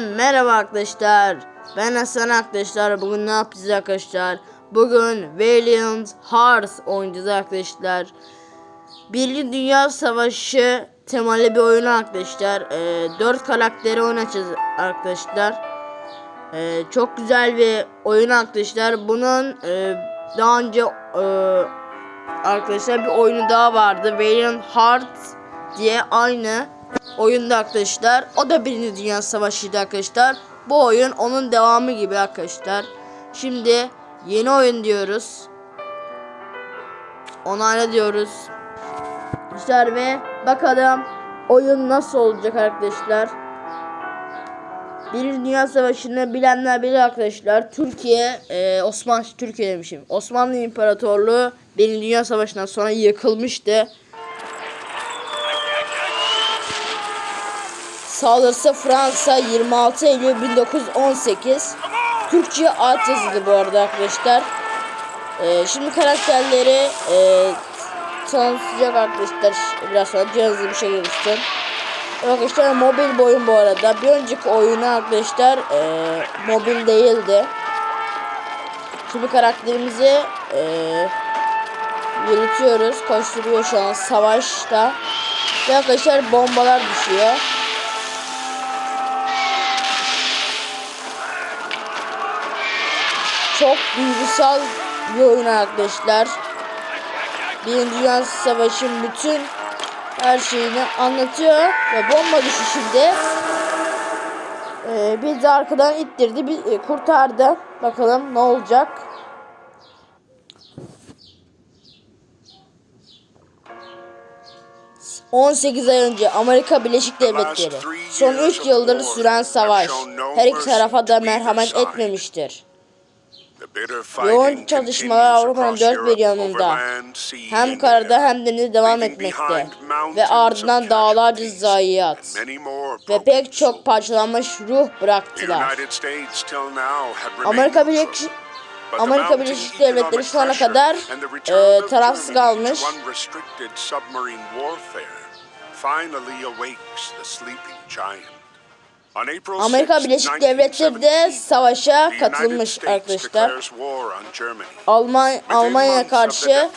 Merhaba arkadaşlar. Ben Hasan arkadaşlar. Bugün ne yapacağız arkadaşlar? Bugün Valiant Hearts oynayacağız arkadaşlar. Birinci Dünya Savaşı temalı bir oyun arkadaşlar. Ee, 4 karakteri oynayacağız arkadaşlar. Ee, çok güzel bir oyun arkadaşlar. Bunun e, daha önce e, arkadaşlar bir oyunu daha vardı. Valiant Hearts diye aynı oyunda arkadaşlar. O da Birinci Dünya Savaşı'ydı arkadaşlar. Bu oyun onun devamı gibi arkadaşlar. Şimdi yeni oyun diyoruz. Onayla diyoruz. Arkadaşlar ve bakalım oyun nasıl olacak arkadaşlar. Birinci Dünya Savaşı'nı bilenler bilir arkadaşlar. Türkiye, e, Osmanlı, Türkiye demişim. Osmanlı İmparatorluğu Birinci Dünya Savaşı'ndan sonra yıkılmıştı. Saldırısı Fransa 26 Eylül 1918. Türkçe alt yazılı bu arada arkadaşlar. Ee, şimdi karakterleri e, tanıtacak arkadaşlar. Biraz sonra cihazlı bir şey gelişsin. Arkadaşlar mobil bir oyun bu arada. Bir önceki oyunu arkadaşlar e, mobil değildi. Şimdi karakterimizi e, yürütüyoruz. Koşturuyor şu an savaşta. Ve arkadaşlar bombalar düşüyor. Çok duygusal bir oyun arkadaşlar. Birinci Dünya Savaşı'nın bütün her şeyini anlatıyor ve bomba düşüşünde e, bizi arkadan ittirdi, bir e, kurtardı. Bakalım ne olacak. ...18 ay önce Amerika Birleşik Devletleri... ...son 3 yıldır süren savaş... ...her iki tarafa da merhamet etmemiştir. Yoğun çalışmalar Avrupa'nın dört bir yanında hem karada hem denizde devam etmekte ve ardından dağlarca zayiat ve pek çok parçalanmış ruh bıraktılar. Amerika Birleşik Amerika Birleşik Devletleri şu ana kadar e, tarafsız kalmış. Amerika Birleşik Devletleri de savaşa katılmış arkadaşlar. Alman Almanya karşı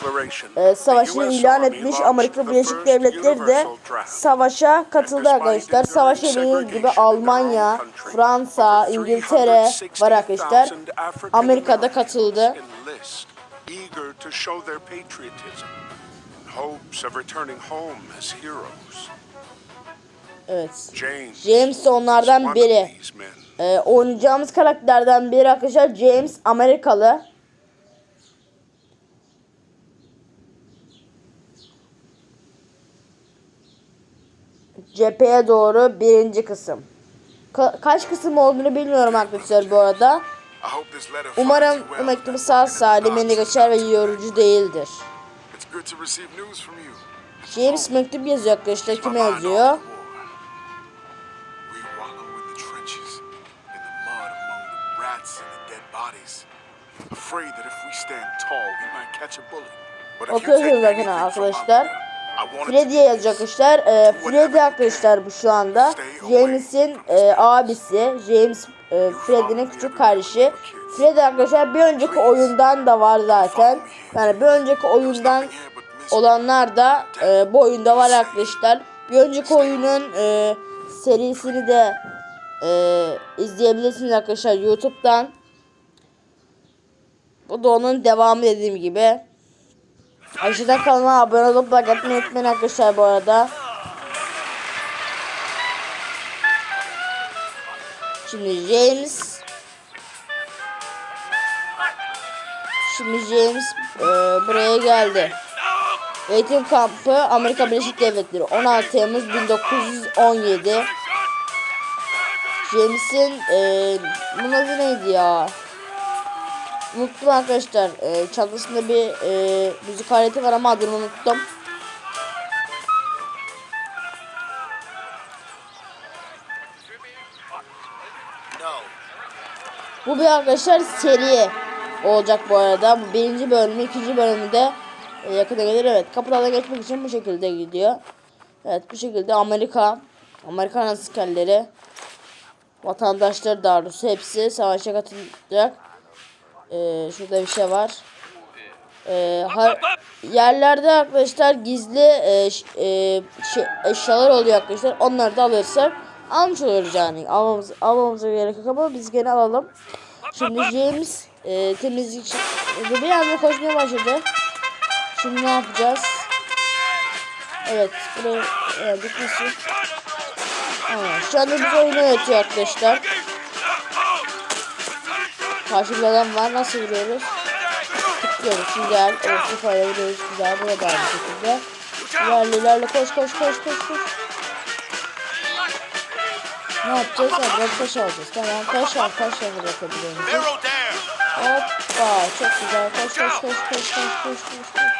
e, savaşını ilan etmiş. Amerika Birleşik Devletleri de savaşa katıldı arkadaşlar. Savaşa bildiğiniz gibi Almanya, Fransa, İngiltere var arkadaşlar. Amerika'da katıldı. Hopes of returning home as heroes. Evet. James, de onlardan biri. of these men. E, oynayacağımız karakterden biri arkadaşlar James Amerikalı. Cepheye doğru birinci kısım. Ka- kaç kısım olduğunu bilmiyorum arkadaşlar bu arada. Umarım bu mektubu sağ salim eline geçer ve yorucu değildir. James mektup yazıyor arkadaşlar. Kime yazıyor? Take bakın arkadaşlar. Freddy'ye yazacak arkadaşlar. Ee, Freddy arkadaşlar bu şu anda. James'in e, abisi. James e, Freddy'nin küçük kardeşi. Freddy arkadaşlar bir önceki oyundan da var zaten. Yani bir önceki oyundan olanlar da e, bu oyunda var arkadaşlar. Bir önceki oyunun e, serisini de e, izleyebilirsiniz arkadaşlar YouTube'dan. Bu da onun devamı dediğim gibi. Aşağıdan kanalıma abone olup like atmayı unutmayın arkadaşlar bu arada. Şimdi James Şimdi James e, buraya geldi. Eğitim kampı Amerika Birleşik Devletleri 16 Temmuz 1917 James'in e, bunun adı neydi ya? Unuttum arkadaşlar. E, çantasında bir e, müzik aleti var ama adını unuttum. Bu bir arkadaşlar seri olacak bu arada. Bu birinci bölümü, ikinci bölümü de e, yakında gelir. Evet kapılardan geçmek için bu şekilde gidiyor. Evet bu şekilde Amerika, Amerikan askerleri vatandaşları daha doğrusu hepsi savaşa katılacak. Ee, şurada bir şey var. Ee, har- yerlerde arkadaşlar gizli e, e, şey- eşyalar oluyor arkadaşlar. Onları da alırsak almış oluruz yani. Almamız, almamıza gerek yok ama biz gene alalım. Şimdi James e, temizlik bir anda koşmaya başladı. Şimdi ne yapacağız? Evet, buraya e, gitmesin. Tamam, şu anda biz oyunu yönetiyor arkadaşlar. Karşımda adam var. Nasıl vuruyoruz? Tıklıyoruz. Güzel. O sıfırla vuruyoruz. Güzel. Buraya da aynı şekilde. İlerle ilerle. Koş koş koş koş koş. Ne yapacağız? Biraz taş alacağız. Tamam. Taş al. Taşla bırakabiliyoruz. Arrow down. Hoppa. Çok güzel. Koş koş koş koş koş koş koş. koş.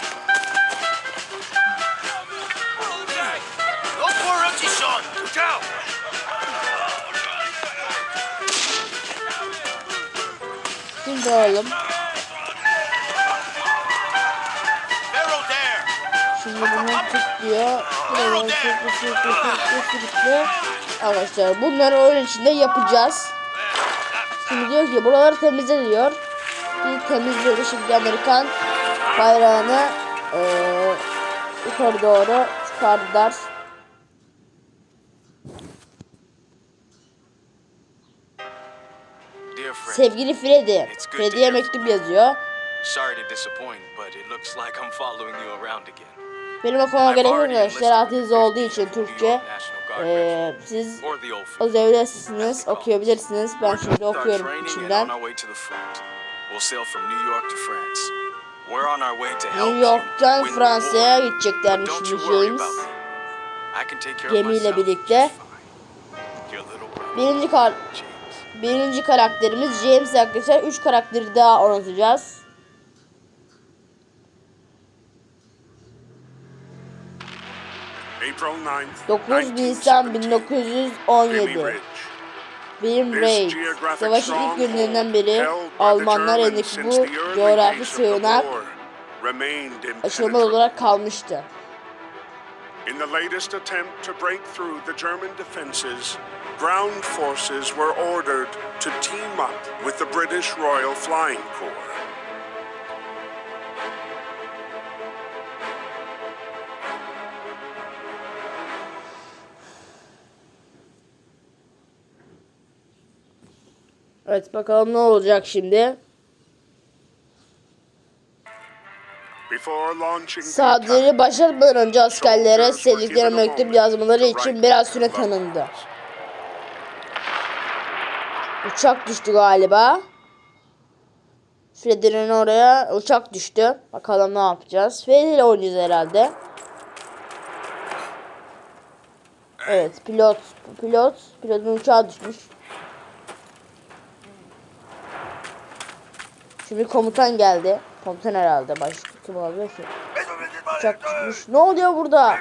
Arrow there. Şimdi bunu tut diyor. Buradan sürükle sürükle sürükle sürükle. Arkadaşlar bunları oyun içinde yapacağız. Şimdi diyor ki buraları temizle diyor. Bir temizledi şimdi Amerikan bayrağını eee yukarı doğru çıkardılar. Sevgili Freddy. Freddy'ye mektup yazıyor. sorry to disappoint, but it looks like I'm following you around again. Benim okumama gerek yok arkadaşlar. the olduğu için 50th New Türkçe. Regiment, siz devletsiniz, okuyabilirsiniz. Ben şimdi okuyorum from New York'tan Fransa'ya gideceklermiş James. Gemiyle birlikte. Birinci kar. Birinci karakterimiz James arkadaşlar. Üç karakteri daha oynatacağız. April 9th, 9 Nisan 1917. 1917. William Reid. Savaşın ilk günlerinden beri Almanlar elindeki bu coğrafi sığınak aşılmaz olarak kalmıştı. In the latest attempt to break through the German defenses, ground forces were ordered to team up with the British Royal Flying Corps. Evet bakalım ne olacak şimdi. Before launching the Saldırı başlatmadan önce askerlere sevdikleri mektup yazmaları için biraz süre tanındı. Uçak düştü galiba. Freddy'nin oraya uçak düştü. Bakalım ne yapacağız. Freddy ile oynayacağız herhalde. Evet pilot. Pilot. Pilotun uçağı düşmüş. Şimdi komutan geldi. Komutan herhalde. Başka kim olabilir ki? Uçak düşmüş. Ne oluyor burada?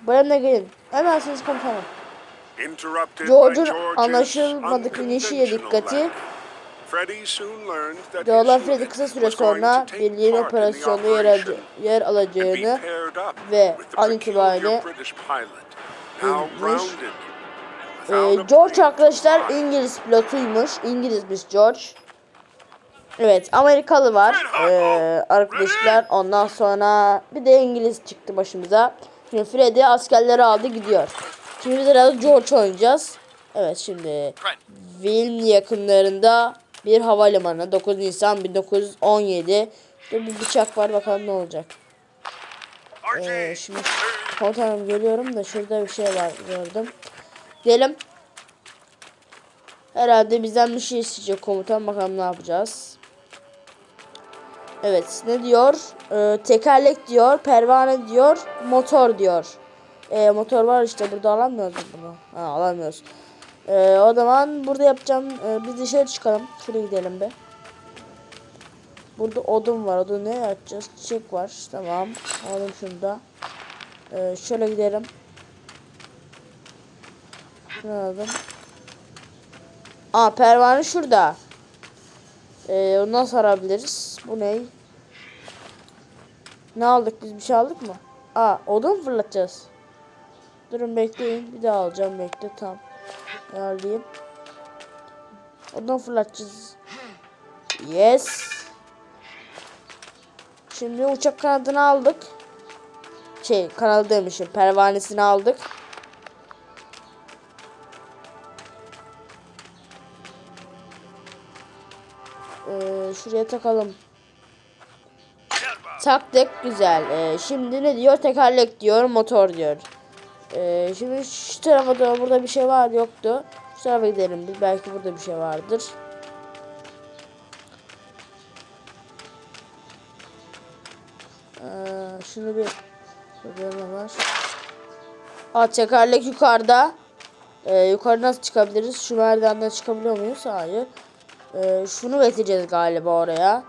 Benimle gelin. Hemen siz komutanım. George'un anlaşılmadık inişiyle dikkati act, Freddy kısa süre sonra birliğin operasyonda yer, yer alacağını ve an itibariyle bilmiş. Ee, George arkadaşlar. İngiliz pilotuymuş. İngilizmiş George. Evet Amerikalı var ee, arkadaşlar. Ondan sonra bir de İngiliz çıktı başımıza. Şimdi Freddy askerleri aldı gidiyor. Şimdi herhalde George oynayacağız. Evet şimdi Wilm yakınlarında bir havalimanı 9 Nisan 1917. Burada bir bıçak var bakalım ne olacak. Ee, şimdi komutanım geliyorum da şurada bir şey var gördüm. Gidelim. Herhalde bizden bir şey isteyecek komutan. Bakalım ne yapacağız. Evet ne diyor? Ee, tekerlek diyor. Pervane diyor. Motor diyor. Ee, motor var işte burada alamıyoruz bunu. Ha, alamıyoruz. Ee, o zaman burada yapacağım. Ee, biz dışarı çıkalım. Şuraya gidelim be. Burada odun var. Odun ne yapacağız? Çiçek var. Tamam. Alalım şunu da. Ee, şöyle gidelim. Şunu alalım. Aa pervane şurada. Ee, ondan sarabiliriz. Bu ne? Ne aldık biz bir şey aldık mı? Aa odun fırlatacağız. Durun bekleyin bir daha alacağım bekle tam. Ayarlayayım. Ondan fırlatacağız. Yes. Şimdi uçak kanadını aldık. Şey kanadı demişim. Pervanesini aldık. Ee, şuraya takalım. Taktık güzel. Ee, şimdi ne diyor? Tekerlek diyor, motor diyor. Ee, şimdi şu tarafa doğru burada bir şey var yoktu. Şu tarafa gidelim. Belki burada bir şey vardır. Ee, şunu bir ne var? Aa tekerlek yukarıda. Ee, yukarı nasıl çıkabiliriz? Şu merdivenden çıkabiliyor muyuz? Hayır. Ee, şunu getireceğiz galiba oraya.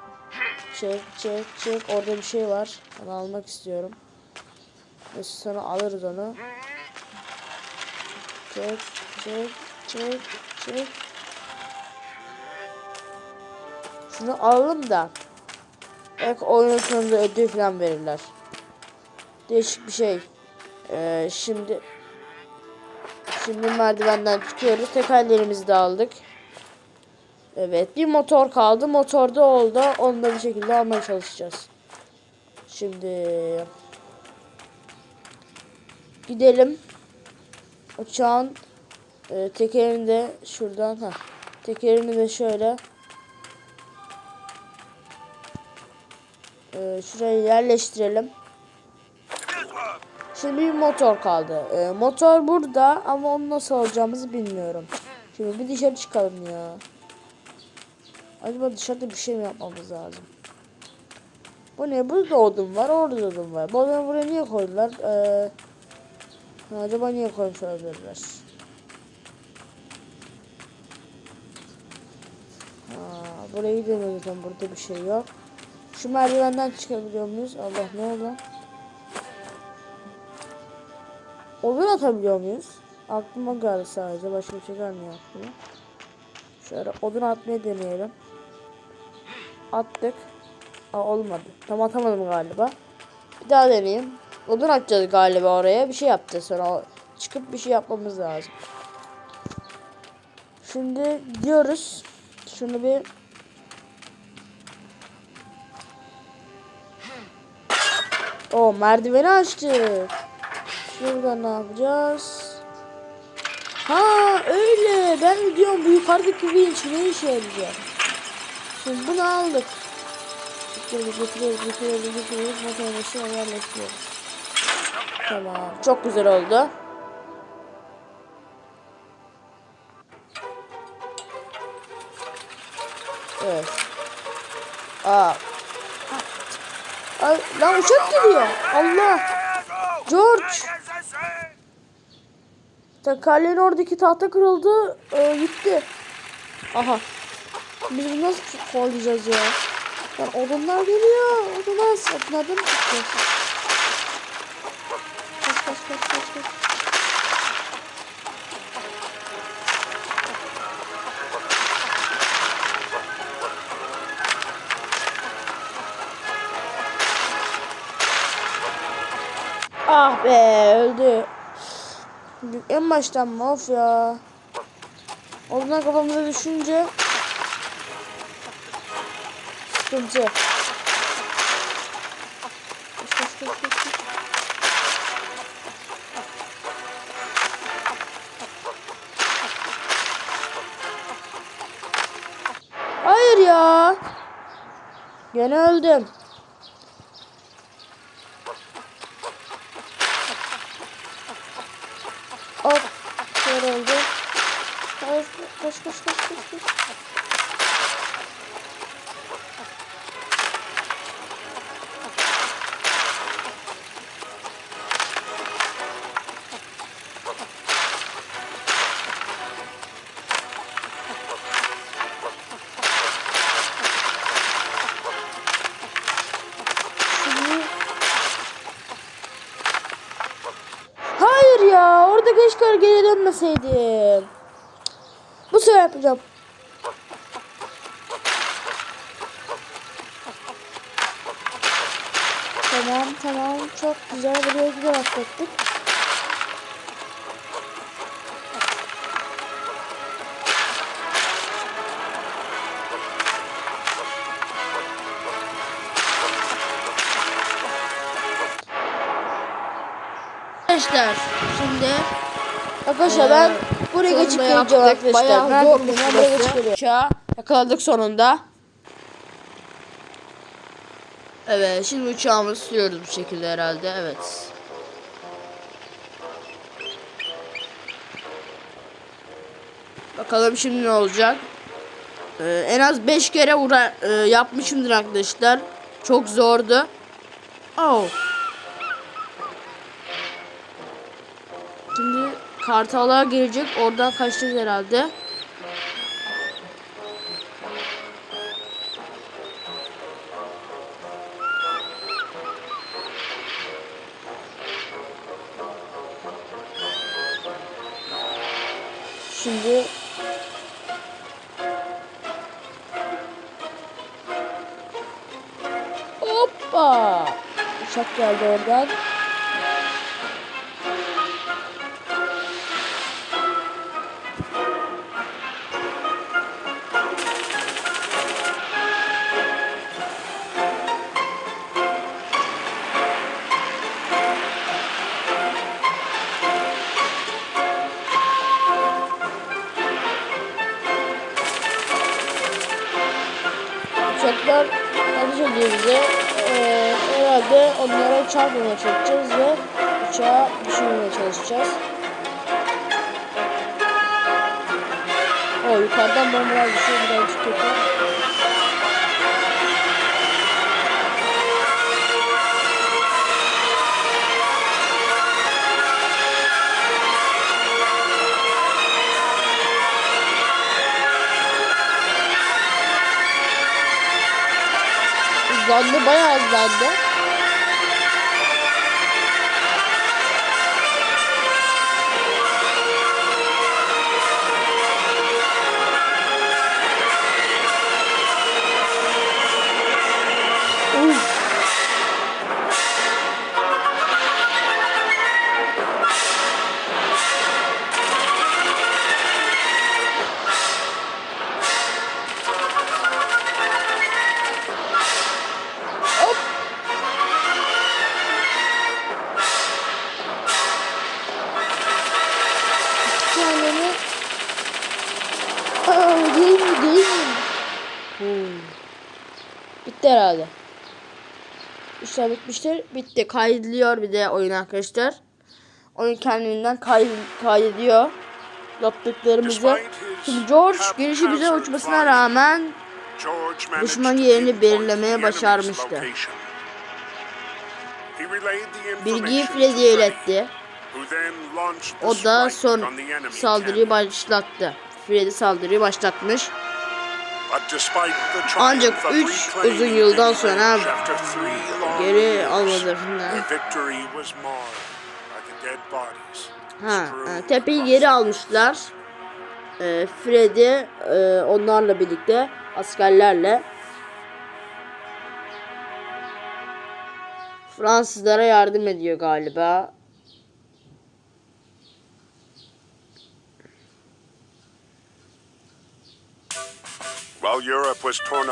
Çek çek çek. Orada bir şey var. Onu almak istiyorum. Neyse sonra alırız onu. Çek çek çek çek. Şunu alalım da. Belki oyunun sonunda ödül falan verirler. Değişik bir şey. Ee, şimdi Şimdi merdivenden çıkıyoruz. Tekerlerimizi de aldık. Evet bir motor kaldı. Motor da oldu. Onu da bir şekilde almaya çalışacağız. Şimdi gidelim. Uçağın e, tekerini de şuradan ha. Tekerini de şöyle e, şuraya yerleştirelim. Şimdi bir motor kaldı. E, motor burada ama onu nasıl alacağımızı bilmiyorum. Şimdi bir dışarı çıkalım ya. Acaba dışarıda bir şey mi yapmamız lazım? Bu ne? Burada odun var, orada da odun var. Bu odunu buraya niye koydular? Ee, acaba niye koymuş olabilirler? Ha, buraya gidemiyoruz zaten. Burada bir şey yok. Şu merdivenden çıkabiliyor muyuz? Allah ne oldu? Odun atabiliyor muyuz? Aklıma geldi sadece. Başka bir şey gelmiyor aklıma. Şöyle odun atmayı deneyelim. Attık. Aa, olmadı. Tam atamadım galiba. Bir daha deneyeyim. Odun atacağız galiba oraya. Bir şey yapacağız sonra. Çıkıp bir şey yapmamız lazım. Şimdi gidiyoruz. Şunu bir O merdiveni açtık. Şurada ne yapacağız? Ha öyle. Ben diyorum bu yukarıdaki vinç ne işe yarayacak? Şimdi bunu aldık. Getiriyoruz, getiriyoruz, getiriyoruz, getiriyoruz. Yerleştiriyoruz. Tamam. Çok güzel oldu. Evet. Aa. Ay, lan uçak geliyor. Allah. George. Tekerleğin oradaki tahta kırıldı. Ee, gitti. Aha. Biz bunu nasıl kovalayacağız ya? Lan odunlar geliyor. Odunlar. Odunlardan mı çıkacağız? Ah be öldü. En baştan mı? Of ya. Ondan kafamıza düşünce sıkıntı. Hayır ya. Gene öldüm. Hop. Şöyle oldu. Koş koş koş koş koş. Hayır ya orada keşke geri dönmeseydim. Güzel. Tamam tamam çok güzel buraya güzel atlattık. Arkadaşlar şimdi Arkadaşlar ben buraya geçip geleceğim arkadaşlar. Bayağı Nerede zor burası? buraya geçip. Uçağı yakaladık sonunda. Evet şimdi uçağımızı sürüyoruz bu şekilde herhalde evet. Bakalım şimdi ne olacak. Ee, en az 5 kere uğra e, yapmışımdır arkadaşlar. Çok zordu. Oh. Şimdi kartallar gelecek. Oradan kaçacağız herhalde. Şimdi Hoppa. Uçak geldi oradan. Herhalde onlara çarpmamaya çalışacağız ve uçağı düşürmeye çalışacağız. O yukarıdan bombalar düşüyor birazcık kötü. Hızlandı bayağı hızlandı. İşler bitmiştir. Bitti. Kaydediyor bir de oyun arkadaşlar. Oyun kendiliğinden kay kaydediyor. Yaptıklarımızı. Şimdi George gelişi bize uçmasına rağmen düşman yerini belirlemeye başarmıştı. Bilgiyi Freddy'ye iletti. O da son saldırıyı başlattı. Freddy saldırıyı başlatmış. Ancak üç uzun yıldan sonra Geri almadı falan. Ha, tepeyi geri almışlar. E, Freddy e, onlarla birlikte askerlerle Fransızlara yardım ediyor galiba.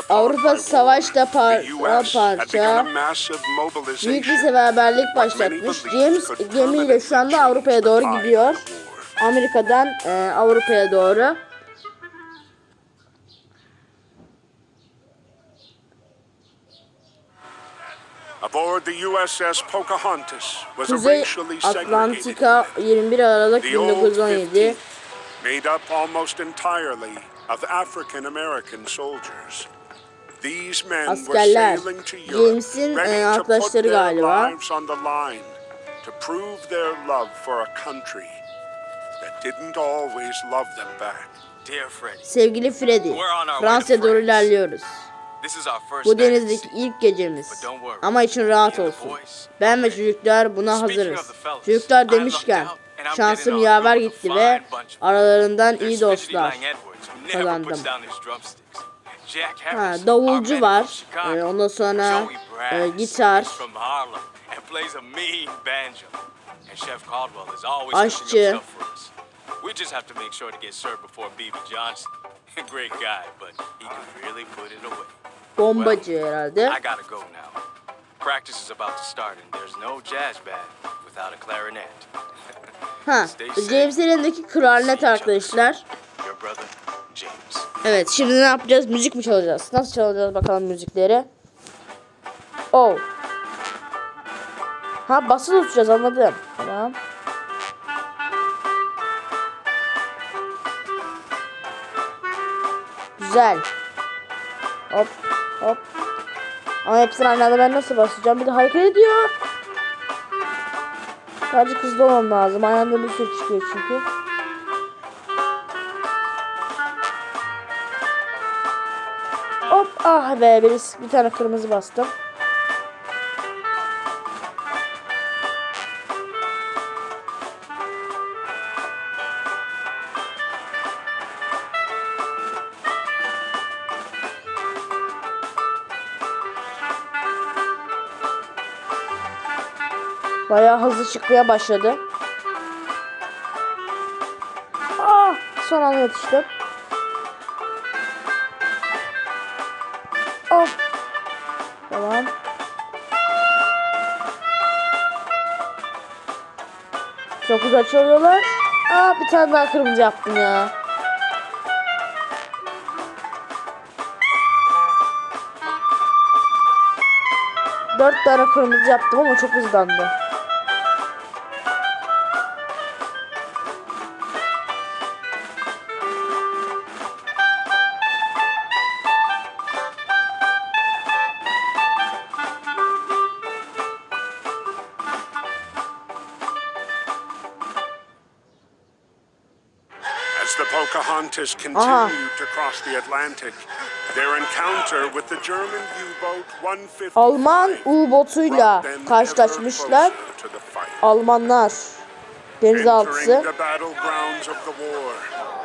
Avrupa savaşta paramparça, Büyük bir seferberlik başlatmış. James gemiyle şu anda Avrupa'ya doğru gidiyor. Amerika'dan e, Avrupa'ya doğru. Aboard the USS Pocahontas was Kuzey Atlantika 21 Aralık The old 1917 50 made up almost entirely of African American soldiers. These men were Askerler. sailing to Europe, James'in, e, ready to put arkadaşları their galiba. lives on the line to prove their love for a country that didn't always love them back. Dear Freddy, Sevgili Freddy, Fransa'ya doğru ilerliyoruz. this is our first Bu denizdeki ilk gecemiz. Ama için rahat olsun. Ben ve çocuklar buna hazırız. Çocuklar demişken şansım yaver gitti ve aralarından iyi dostlar Kazandım. Ha, davulcu var. Ee, ondan sonra e, gitar, Aşçı. We just have to make sure to get served before B.B. Johnson. Great guy, but he can really put it away. bombacı herhalde. I gotta go now. Practice is about to start, and there's no jazz band without a clarinet. Ha, James elindeki klarnet arkadaşlar. Your brother, James. Evet şimdi ne yapacağız? Müzik mi çalacağız? Nasıl çalacağız bakalım müzikleri? Oh. Ha basılı tutacağız anladım. Tamam. Güzel. Hop hop. Ama hepsini aynı anda ben nasıl basacağım? Bir de hareket ediyor. Sadece hızlı olmam lazım. Aynı anda bir sürü çıkıyor çünkü. Hop ah be bir, bir tane kırmızı bastım. Çıkmaya başladı. Ah, son anda yetiştim. Hop. Tamam. Çok güzel çalıyorlar. Aa bir tane daha kırmızı yaptım ya. Dört tane kırmızı yaptım ama çok hızlandı. As the Pocahontas continued to cross the Atlantic, their encounter with the German U-boat 155 Alman U-botuyla karşılaşmışlar. Almanlar denizaltısı. the battlegrounds of the war,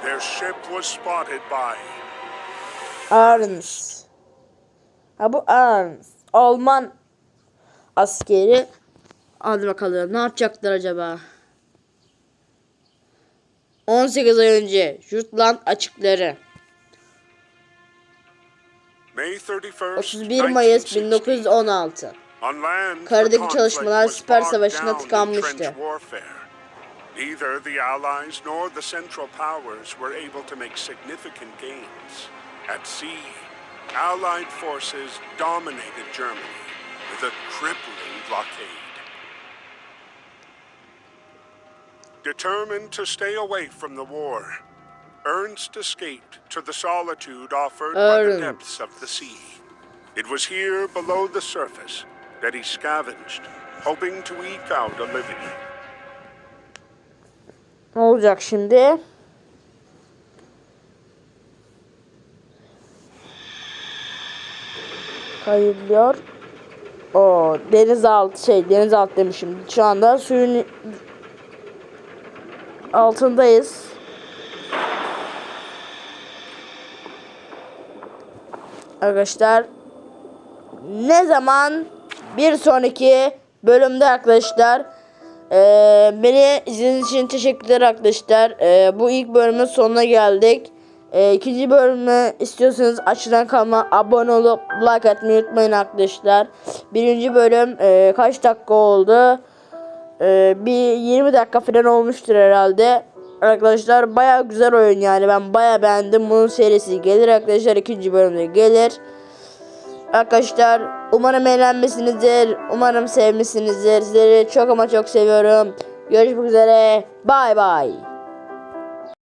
their ship was spotted by Arns. Ha bu Arns. Alman askeri. Hadi bakalım ne yapacaklar acaba? 18 ay önce Jutland açıkları. May 31st, 31 Mayıs 1916. 1916. On land, Karadaki çalışmalar Siper Savaşı'na tıkanmıştı. Neither the Allies nor the Central Powers were able to make significant gains. At sea, Allied forces dominated Germany with a crippling blockade. Determined to stay away from the war, Ernst escaped to the solitude offered by the depths of the sea. It was here below the surface that he scavenged, hoping to eke out a living. Ne olacak şimdi? Kayılıyor. O denizaltı şey denizaltı demişim. Şu anda suyun altındayız. Arkadaşlar ne zaman bir sonraki bölümde arkadaşlar ee, beni izlediğiniz için teşekkürler arkadaşlar. Ee, bu ilk bölümün sonuna geldik. Ee, ikinci bölümü istiyorsanız aşağıdan kalma abone olup like atmayı unutmayın arkadaşlar. Birinci bölüm e, kaç dakika oldu? Ee, bir 20 dakika falan olmuştur herhalde. Arkadaşlar baya güzel oyun yani ben baya beğendim. Bunun serisi gelir arkadaşlar ikinci bölümde gelir. Arkadaşlar umarım eğlenmişsinizdir. Umarım sevmişsinizdir. Sizleri çok ama çok seviyorum. Görüşmek üzere. Bay bay.